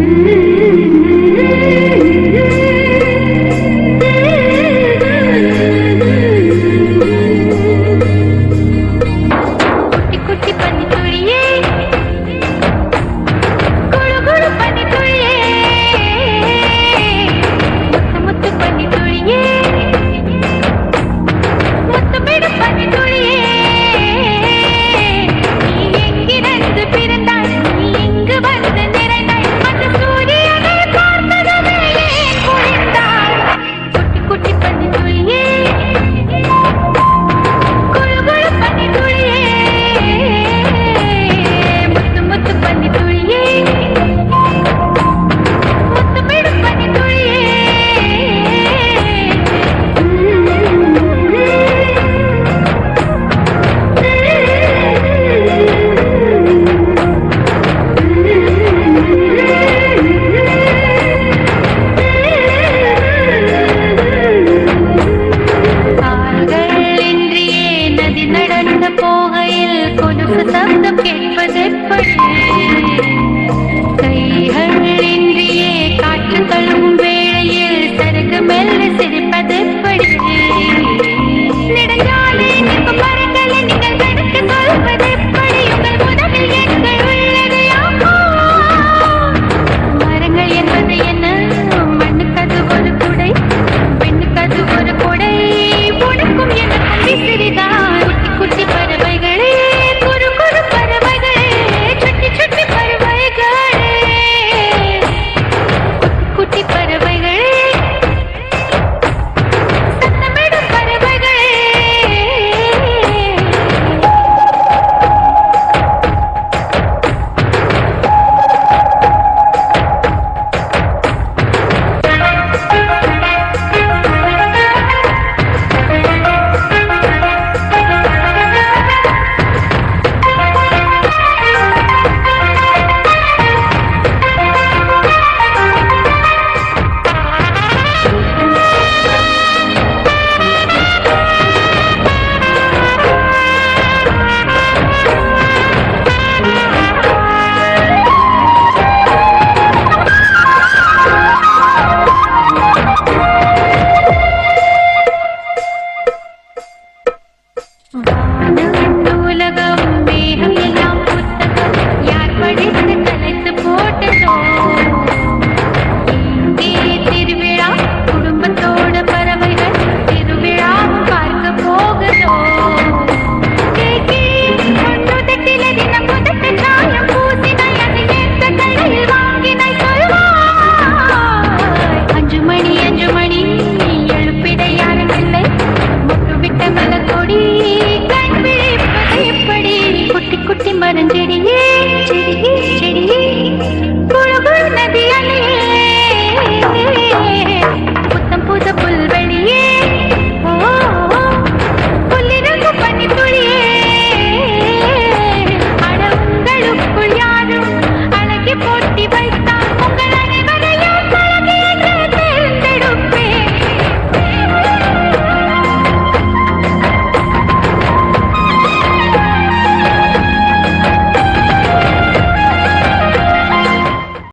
Mm-hmm. ஆனந்தம் கேட்பதெப்படி கைகள் இன்றியே காற்று தழும் வேளையில் சருகு மெல்ல சிரிப்பதெப்படி and did